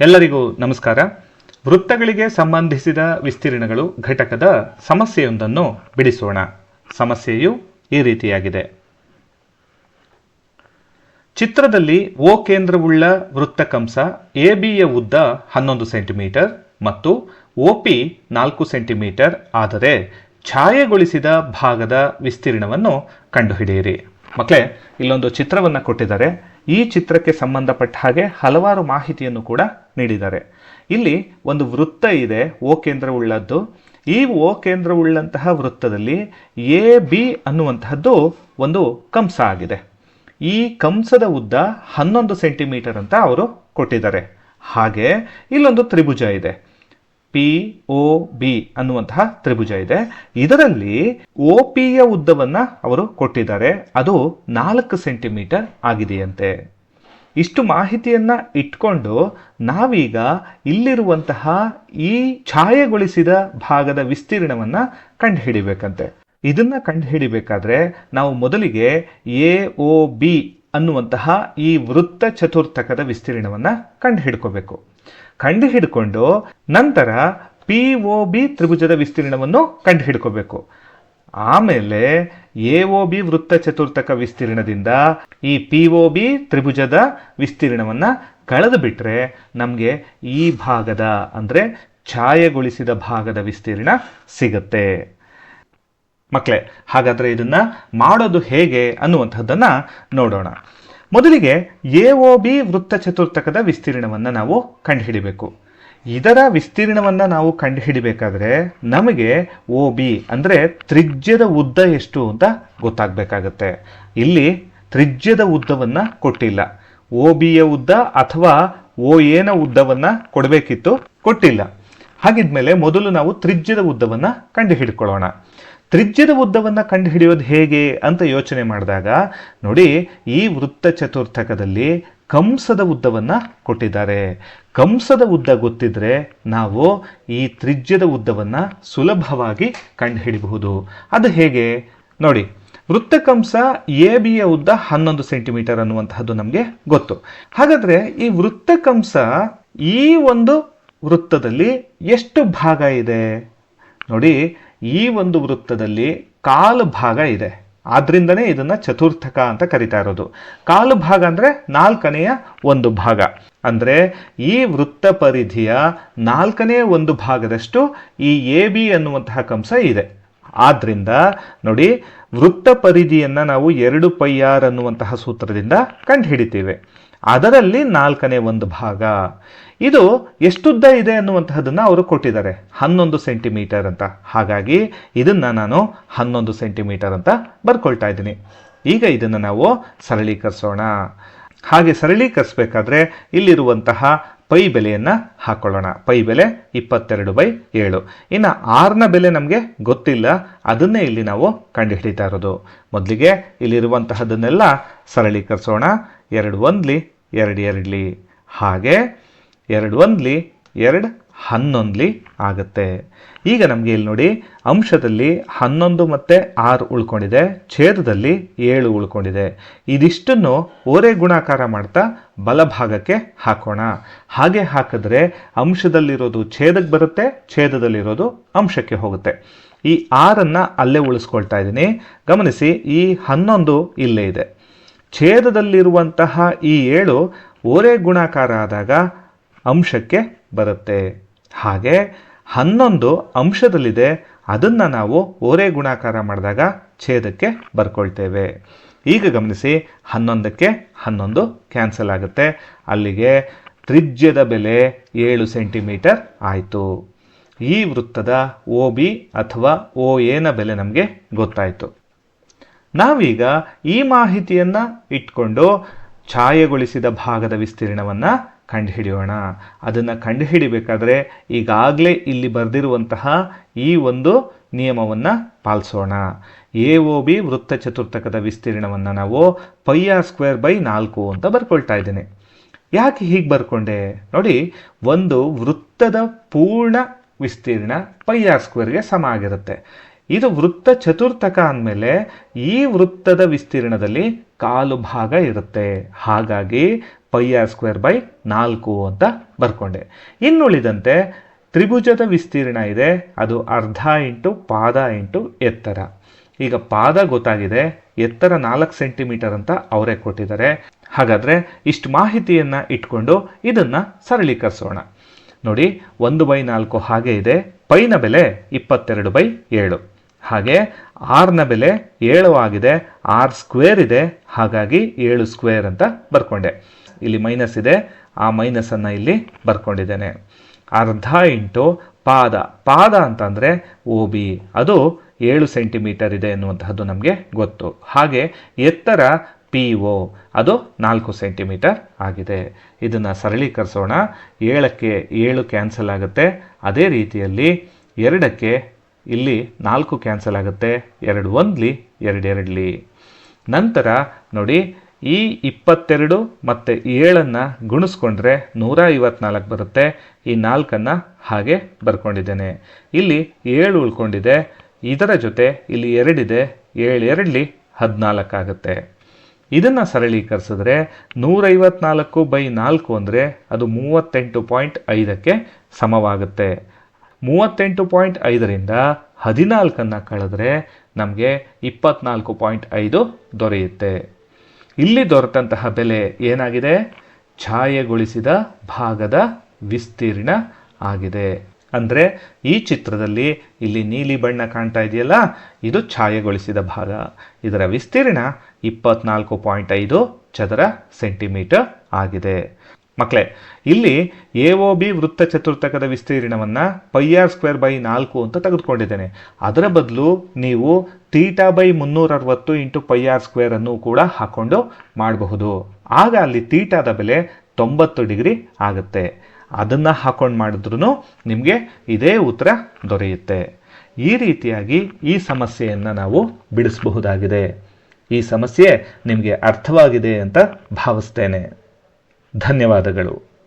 ಎಲ್ಲರಿಗೂ ನಮಸ್ಕಾರ. ವೃತ್ತಗಳಿಗೆ ಸಂಬಂಧಿಸಿದ ವಿಸ್ತೀರ್ಣಗಳು ಘಟಕದ ಸಮಸ್ಯೆಯೊಂದನ್ನು ಬಿಡಿಸೋಣ. ಸಮಸ್ಯೆಯು ಈ ರೀತಿಯಾಗಿದೆ. ಚಿತ್ರದಲ್ಲಿ ಓ ಕೇಂದ್ರವುಳ್ಳ ವೃತ್ತಕಂಸ ಎ ಬಿಯ ಉದ್ದ ಹನ್ನೊಂದು ಸೆಂಟಿಮೀಟರ್ ಮತ್ತು ಒ ಪಿ ನಾಲ್ಕು ಸೆಂಟಿಮೀಟರ್ ಆದರೆ ಛಾಯೆಗೊಳಿಸಿದ ಭಾಗದ ವಿಸ್ತೀರ್ಣವನ್ನು ಕಂಡುಹಿಡಿಯಿರಿ. ಮಕ್ಕಳೇ, ಇಲ್ಲೊಂದು ಚಿತ್ರವನ್ನು ಕೊಟ್ಟಿದ್ದಾರೆ. ಈ ಚಿತ್ರಕ್ಕೆ ಸಂಬಂಧಪಟ್ಟ ಹಾಗೆ ಹಲವಾರು ಮಾಹಿತಿಯನ್ನು ಕೂಡ ನೀಡಿದ್ದಾರೆ. ಇಲ್ಲಿ ಒಂದು ವೃತ್ತ ಇದೆ, ಓ ಕೇಂದ್ರವುಳ್ಳದ್ದು. ಈ ಓ ಕೇಂದ್ರವುಳ್ಳಂತಹ ವೃತ್ತದಲ್ಲಿ ಎ, ಬಿ ಅನ್ನುವಂತಹದ್ದು ಒಂದು ಕಂಸ ಆಗಿದೆ. ಈ ಕಂಸದ ಉದ್ದ ಹನ್ನೊಂದು ಸೆಂಟಿಮೀಟರ್ ಅಂತ ಅವರು ಕೊಟ್ಟಿದ್ದಾರೆ. ಹಾಗೆ ಇಲ್ಲೊಂದು ತ್ರಿಭುಜ ಇದೆ. ಪಿ ಒ ಬಿ ಅನ್ನುವಂತಹ ತ್ರಿಭುಜ ಇದೆ. ಇದರಲ್ಲಿ ಒ ಪಿಯ ಉದ್ದವನ್ನ ಅವರು ಕೊಟ್ಟಿದ್ದಾರೆ. ಅದು ನಾಲ್ಕು ಸೆಂಟಿಮೀಟರ್ ಆಗಿದೆಯಂತೆ. ಇಷ್ಟು ಮಾಹಿತಿಯನ್ನ ಇಟ್ಕೊಂಡು ನಾವೀಗ ಇಲ್ಲಿರುವಂತಹ ಈ ಛಾಯೆಗೊಳಿಸಿದ ಭಾಗದ ವಿಸ್ತೀರ್ಣವನ್ನ ಕಂಡುಹಿಡಿಬೇಕಂತೆ. ಇದನ್ನ ಕಂಡುಹಿಡಿಬೇಕಾದ್ರೆ ನಾವು ಮೊದಲಿಗೆ ಎ ಒ ಬಿ ಅನ್ನುವಂತಹ ಈ ವೃತ್ತ ಚತುರ್ಥಕದ ವಿಸ್ತೀರ್ಣವನ್ನ ಕಂಡುಹಿಡ್ಕೋಬೇಕು. ಕಂಡುಹಿಡ್ಕೊಂಡು ನಂತರ ಪಿ ಒ ಬಿ ತ್ರಿಭುಜದ ವಿಸ್ತೀರ್ಣವನ್ನು ಕಂಡುಹಿಡ್ಕೋಬೇಕು. ಆಮೇಲೆ ಎ ಒ ಬಿ ವೃತ್ತ ಚತುರ್ಥಕ ವಿಸ್ತೀರ್ಣದಿಂದ ಈ ಪಿ ಒ ಬಿ ತ್ರಿಭುಜದ ವಿಸ್ತೀರ್ಣವನ್ನು ಕಳೆದು ಬಿಟ್ರೆ ನಮಗೆ ಈ ಭಾಗದ, ಅಂದ್ರೆ ಛಾಯೆಗೊಳಿಸಿದ ಭಾಗದ ವಿಸ್ತೀರ್ಣ ಸಿಗುತ್ತೆ. ಮಕ್ಕಳೇ ಹಾಗಾದ್ರೆ ಇದನ್ನ ಮಾಡೋದು ಹೇಗೆ ಅನ್ನುವಂಥದ್ದನ್ನು ನೋಡೋಣ. ಮೊದಲಿಗೆ ಎ ಒ ಬಿ ವೃತ್ತ ಚತುರ್ಥಕದ ವಿಸ್ತೀರ್ಣವನ್ನು ನಾವು ಕಂಡುಹಿಡಿಬೇಕು. ಇದರ ವಿಸ್ತೀರ್ಣವನ್ನು ನಾವು ಕಂಡುಹಿಡಿಬೇಕಾದ್ರೆ ನಮಗೆ ಓ ಬಿ ಅಂದರೆ ತ್ರಿಜ್ಯದ ಉದ್ದ ಎಷ್ಟು ಅಂತ ಗೊತ್ತಾಗಬೇಕಾಗತ್ತೆ. ಇಲ್ಲಿ ತ್ರಿಜ್ಯದ ಉದ್ದವನ್ನು ಕೊಟ್ಟಿಲ್ಲ. ಒ ಬಿಯ ಉದ್ದ ಅಥವಾ ಓ ಎನ ಉದ್ದವನ್ನು ಕೊಡಬೇಕಿತ್ತು, ಕೊಟ್ಟಿಲ್ಲ. ಹಾಗಿದ್ಮೇಲೆ ಮೊದಲು ನಾವು ತ್ರಿಜ್ಯದ ಉದ್ದವನ್ನು ಕಂಡುಹಿಡ್ಕೊಳ್ಳೋಣ. ತ್ರಿಜ್ಯದ ಉದ್ದವನ್ನು ಕಂಡುಹಿಡಿಯೋದು ಹೇಗೆ ಅಂತ ಯೋಚನೆ ಮಾಡಿದಾಗ, ನೋಡಿ, ಈ ವೃತ್ತ ಚತುರ್ಥಕದಲ್ಲಿ ಕಂಸದ ಉದ್ದವನ್ನು ಕೊಟ್ಟಿದ್ದಾರೆ. ಕಂಸದ ಉದ್ದ ಗೊತ್ತಿದ್ರೆ ನಾವು ಈ ತ್ರಿಜ್ಯದ ಉದ್ದವನ್ನು ಸುಲಭವಾಗಿ ಕಂಡುಹಿಡಿಬಹುದು. ಅದು ಹೇಗೆ? ನೋಡಿ ವೃತ್ತಕಂಸ ಎ ಬಿಯ ಉದ್ದ ಹನ್ನೊಂದು ಸೆಂಟಿಮೀಟರ್ ಅನ್ನುವಂತಹದ್ದು ನಮಗೆ ಗೊತ್ತು. ಹಾಗಾದರೆ ಈ ವೃತ್ತಕಂಸ ಈ ಒಂದು ವೃತ್ತದಲ್ಲಿ ಎಷ್ಟು ಭಾಗ ಇದೆ? ನೋಡಿ ಈ ಒಂದು ವೃತ್ತದಲ್ಲಿ ಕಾಲು ಭಾಗ ಇದೆ. ಆದ್ರಿಂದನೇ ಇದನ್ನ ಚತುರ್ಥಕ ಅಂತ ಕರಿತಾ ಇರೋದು. ಕಾಲು ಭಾಗ ಅಂದ್ರೆ ನಾಲ್ಕನೆಯ ಒಂದು ಭಾಗ. ಅಂದ್ರೆ ಈ ವೃತ್ತ ಪರಿಧಿಯ ನಾಲ್ಕನೇ ಒಂದು ಭಾಗದಷ್ಟು ಈ ಎ, ಬಿ ಅನ್ನುವಂತಹ ಕಂಸ ಇದೆ. ಆದ್ರಿಂದ ನೋಡಿ ವೃತ್ತ ಪರಿಧಿಯನ್ನ ನಾವು ಎರಡು ಪೈ ಆರ್ ಅನ್ನುವಂತಹ ಸೂತ್ರದಿಂದ ಕಂಡುಹಿಡಿತೀವಿ. ಅದರಲ್ಲಿ ನಾಲ್ಕನೇ ಒಂದು ಭಾಗ. ಇದು ಎಷ್ಟುದ್ದ ಇದೆ ಅನ್ನುವಂತಹದನ್ನು ಅವರು ಕೊಟ್ಟಿದ್ದಾರೆ. ಹನ್ನೊಂದು ಸೆಂಟಿಮೀಟರ್ ಅಂತ. ಹಾಗಾಗಿ ಇದನ್ನ ನಾನು ಹನ್ನೊಂದು ಸೆಂಟಿಮೀಟರ್ ಅಂತ ಬರ್ಕೊಳ್ತಾ ಇದ್ದೀನಿ. ಈಗ ಇದನ್ನು ನಾವು ಸರಳೀಕರಿಸೋಣ. ಹಾಗೆ ಸರಳೀಕರಿಸಬೇಕಾದ್ರೆ ಇಲ್ಲಿರುವಂತಹ ಪೈ ಬೆಲೆಯನ್ನು ಹಾಕೊಳ್ಳೋಣ. ಪೈ ಬೆಲೆ ಇಪ್ಪತ್ತೆರಡು ಬೈ ಏಳು. ಇನ್ನು ಆರ್ನ ಬೆಲೆ ನಮಗೆ ಗೊತ್ತಿಲ್ಲ. ಅದನ್ನೇ ಇಲ್ಲಿ ನಾವು ಕಂಡುಹಿಡಿತಾ ಇರೋದು. ಮೊದಲಿಗೆ ಇಲ್ಲಿರುವಂತಹದನ್ನೆಲ್ಲ ಸರಳೀಕರಿಸೋಣ. ಎರಡು ಒಂದ್ಲಿ, ಎರಡು ಎರಡ್ಲಿ. ಹಾಗೆ ಎರಡು ಒಂದ್ಲಿ, ಎರಡು ಹನ್ನೊಂದ್ಲಿ ಆಗುತ್ತೆ. ಈಗ ನಮಗೆ ಇಲ್ಲಿ ನೋಡಿ, ಅಂಶದಲ್ಲಿ ಹನ್ನೊಂದು ಮತ್ತೆ ಆರು ಉಳ್ಕೊಂಡಿದೆ, ಛೇದದಲ್ಲಿ ಏಳು ಉಳ್ಕೊಂಡಿದೆ. ಇದಿಷ್ಟನ್ನು ಓರೆ ಗುಣಾಕಾರ ಮಾಡ್ತಾ ಬಲಭಾಗಕ್ಕೆ ಹಾಕೋಣ. ಹಾಗೆ ಹಾಕಿದ್ರೆ ಅಂಶದಲ್ಲಿರೋದು ಛೇದಕ್ಕೆ ಬರುತ್ತೆ, ಛೇದದಲ್ಲಿರೋದು ಅಂಶಕ್ಕೆ ಹೋಗುತ್ತೆ. ಈ ಆರನ್ನು ಅಲ್ಲೇ ಉಳಿಸ್ಕೊಳ್ತಾ ಇದ್ದೀನಿ. ಗಮನಿಸಿ, ಈ ಹನ್ನೊಂದು ಇಲ್ಲೇ ಇದೆ. ಛೇದದಲ್ಲಿರುವಂತಹ ಈ ಏಳು ಓರೆ ಗುಣಾಕಾರ ಆದಾಗ ಅಂಶಕ್ಕೆ ಬರುತ್ತೆ. ಹಾಗೆ ಹನ್ನೊಂದು ಅಂಶದಲ್ಲಿದೆ, ಅದನ್ನು ನಾವು ಓರೆ ಗುಣಾಕಾರ ಮಾಡಿದಾಗ ಛೇದಕ್ಕೆ ಬರ್ಕೊಳ್ತೇವೆ. ಈಗ ಗಮನಿಸಿ, ಹನ್ನೊಂದಕ್ಕೆ ಹನ್ನೊಂದು ಕ್ಯಾನ್ಸಲ್ ಆಗುತ್ತೆ. ಅಲ್ಲಿಗೆ ತ್ರಿಜ್ಯದ ಬೆಲೆ ಏಳು ಸೆಂಟಿಮೀಟರ್ ಆಯಿತು. ಈ ವೃತ್ತದ ಓ ಬಿ ಅಥವಾ ಓ ಎನ ಬೆಲೆ ನಮಗೆ ಗೊತ್ತಾಯಿತು. ನಾವೀಗ ಈ ಮಾಹಿತಿಯನ್ನ ಇಟ್ಕೊಂಡು ಛಾಯೆಗೊಳಿಸಿದ ಭಾಗದ ವಿಸ್ತೀರ್ಣವನ್ನ ಕಂಡುಹಿಡಿಯೋಣ. ಅದನ್ನು ಕಂಡುಹಿಡಿಬೇಕಾದ್ರೆ ಈಗಾಗಲೇ ಇಲ್ಲಿ ಬರೆದಿರುವಂತಹ ಈ ಒಂದು ನಿಯಮವನ್ನು ಪಾಲಿಸೋಣ. ಎ ಒ ಬಿ ವೃತ್ತ ಚತುರ್ಥಕದ ವಿಸ್ತೀರ್ಣವನ್ನು ನಾವು ಪೈ ಆರ್ ಸ್ಕ್ವೇರ್ ಬೈ ನಾಲ್ಕು ಅಂತ ಬರ್ಕೊಳ್ತಾ ಇದ್ದೇನೆ. ಯಾಕೆ ಹೀಗೆ ಬರ್ಕೊಂಡೆ? ನೋಡಿ, ಒಂದು ವೃತ್ತದ ಪೂರ್ಣ ವಿಸ್ತೀರ್ಣ ಪೈ ಆರ್ ಸ್ಕ್ವೇರ್ಗೆ ಸಮ ಆಗಿರುತ್ತೆ. ಇದು ವೃತ್ತ ಚತುರ್ಥಕ ಅಂದಮೇಲೆ ಈ ವೃತ್ತದ ವಿಸ್ತೀರ್ಣದಲ್ಲಿ ಕಾಲು ಭಾಗ ಇರುತ್ತೆ. ಹಾಗಾಗಿ ಪೈ ಆರ್ ಸ್ಕ್ವೇರ್ ಬೈ ನಾಲ್ಕು ಅಂತ ಬರ್ಕೊಂಡೆ. ಇನ್ನುಳಿದಂತೆ ತ್ರಿಭುಜದ ವಿಸ್ತೀರ್ಣ ಇದೆ. ಅದು ಅರ್ಧ ಇಂಟು ಪಾದ ಇಂಟು ಎತ್ತರ. ಈಗ ಪಾದ ಗೊತ್ತಾಗಿದೆ. ಎತ್ತರ ನಾಲ್ಕು ಸೆಂಟಿಮೀಟರ್ ಅಂತ ಅವರೇ ಕೊಟ್ಟಿದ್ದಾರೆ. ಹಾಗಾದರೆ ಇಷ್ಟು ಮಾಹಿತಿಯನ್ನು ಇಟ್ಕೊಂಡು ಇದನ್ನು ಸರಳೀಕರಿಸೋಣ. ನೋಡಿ, ಒಂದು ಬೈ ನಾಲ್ಕು ಹಾಗೆ ಇದೆ. ಪೈನ ಬೆಲೆ ಇಪ್ಪತ್ತೆರಡು ಬೈ ಏಳು. ಹಾಗೆ ಆರ್ನ ಬೆಲೆ ಏಳು ಆಗಿದೆ, ಆರ್ ಸ್ಕ್ವೇರ್ ಇದೆ, ಹಾಗಾಗಿ ಏಳು ಸ್ಕ್ವೇರ್ ಅಂತ ಬರ್ಕೊಂಡೆ. ಇಲ್ಲಿ ಮೈನಸ್ ಇದೆ, ಆ ಮೈನಸನ್ನು ಇಲ್ಲಿ ಬರ್ಕೊಂಡಿದ್ದೇನೆ. ಅರ್ಧ ಇಂಟು ಪಾದ. ಪಾದ ಅಂತಂದರೆ ಓ ಬಿ. ಅದು ಏಳು ಸೆಂಟಿಮೀಟರ್ ಇದೆ ಎನ್ನುವಂತಹದ್ದು ನಮಗೆ ಗೊತ್ತು. ಹಾಗೆ ಎತ್ತರ ಪಿ ಒ. ಅದು ನಾಲ್ಕು ಸೆಂಟಿಮೀಟರ್ ಆಗಿದೆ. ಇದನ್ನು ಸರಳೀಕರಿಸೋಣ. ಏಳಕ್ಕೆ ಏಳು ಕ್ಯಾನ್ಸಲ್ ಆಗುತ್ತೆ. ಅದೇ ರೀತಿಯಲ್ಲಿ ಎರಡಕ್ಕೆ ಇಲ್ಲಿ ನಾಲ್ಕು ಕ್ಯಾನ್ಸಲ್ ಆಗುತ್ತೆ, ಎರಡು ಒಂದ್ಲಿ ಎರಡೆರಡ್ಲಿ ನಂತರ ನೋಡಿ, ಈ ಇಪ್ಪತ್ತೆರಡು ಮತ್ತು ಏಳನ್ನು ಗುಣಿಸ್ಕೊಂಡ್ರೆ ನೂರ ಐವತ್ನಾಲ್ಕು ಬರುತ್ತೆ. ಈ ನಾಲ್ಕನ್ನು ಹಾಗೆ ಬರ್ಕೊಂಡಿದ್ದೇನೆ. ಇಲ್ಲಿ ಏಳು ಉಳ್ಕೊಂಡಿದೆ. ಇದರ ಜೊತೆ ಇಲ್ಲಿ ಎರಡಿದೆ. ಏಳು ಎರಡ್ಲಿ ಹದಿನಾಲ್ಕಾಗುತ್ತೆ ಇದನ್ನು ಸರಳೀಕರಿಸಿದ್ರೆ ನೂರೈವತ್ನಾಲ್ಕು ಬೈ ನಾಲ್ಕು ಅಂದರೆ ಅದು ಮೂವತ್ತೆಂಟು ಪಾಯಿಂಟ್ ಐದಕ್ಕೆ ಸಮವಾಗುತ್ತೆ. ಮೂವತ್ತೆಂಟು ಪಾಯಿಂಟ್ ಐದರಿಂದ ಹದಿನಾಲ್ಕನ್ನು ಕಳೆದ್ರೆ ನಮಗೆ ಇಪ್ಪತ್ನಾಲ್ಕು ಪಾಯಿಂಟ್ ಐದು ದೊರೆಯುತ್ತೆ. ಇಲ್ಲಿ ದೊರೆತಂತಹ ಬೆಲೆ ಏನಾಗಿದೆ? ಛಾಯೆಗೊಳಿಸಿದ ಭಾಗದ ವಿಸ್ತೀರ್ಣ ಆಗಿದೆ. ಅಂದರೆ ಈ ಚಿತ್ರದಲ್ಲಿ ಇಲ್ಲಿ ನೀಲಿ ಬಣ್ಣ ಕಾಣ್ತಾ ಇದೆಯಲ್ಲ, ಇದು ಛಾಯೆಗೊಳಿಸಿದ ಭಾಗ. ಇದರ ವಿಸ್ತೀರ್ಣ ಇಪ್ಪತ್ನಾಲ್ಕು ಪಾಯಿಂಟ್ ಐದು ಚದರ ಸೆಂಟಿಮೀಟರ್ ಆಗಿದೆ. ಮಕ್ಕಳೇ ಇಲ್ಲಿ ಎ ಒ ಬಿ ವೃತ್ತ ಚತುರ್ಥಕದ ವಿಸ್ತೀರ್ಣವನ್ನು ಪೈ ಆರ್ ಸ್ಕ್ವೇರ್ ಬೈ ನಾಲ್ಕು ಅಂತ ತೆಗೆದುಕೊಂಡಿದ್ದೇನೆ. ಅದರ ಬದಲು ನೀವು ತೀಟಾ ಬೈ ಮುನ್ನೂರ ಅರವತ್ತು ಇಂಟು ಪೈ ಆರ್ ಸ್ಕ್ವೇರ್ ಅನ್ನು ಕೂಡ ಹಾಕೊಂಡು ಮಾಡಬಹುದು. ಆಗ ಅಲ್ಲಿ ತೀಟಾದ ಬೆಲೆ ತೊಂಬತ್ತು ಡಿಗ್ರಿ ಆಗುತ್ತೆ. ಅದನ್ನು ಹಾಕೊಂಡು ಮಾಡಿದ್ರೂ ನಿಮಗೆ ಇದೇ ಉತ್ತರ ದೊರೆಯುತ್ತೆ. ಈ ರೀತಿಯಾಗಿ ಈ ಸಮಸ್ಯೆಯನ್ನು ನಾವು ಬಿಡಿಸಬಹುದಾಗಿದೆ. ಈ ಸಮಸ್ಯೆ ನಿಮಗೆ ಅರ್ಥವಾಗಿದೆ ಅಂತ ಭಾವಿಸ್ತೇನೆ. ಧನ್ಯವಾದಗಳು.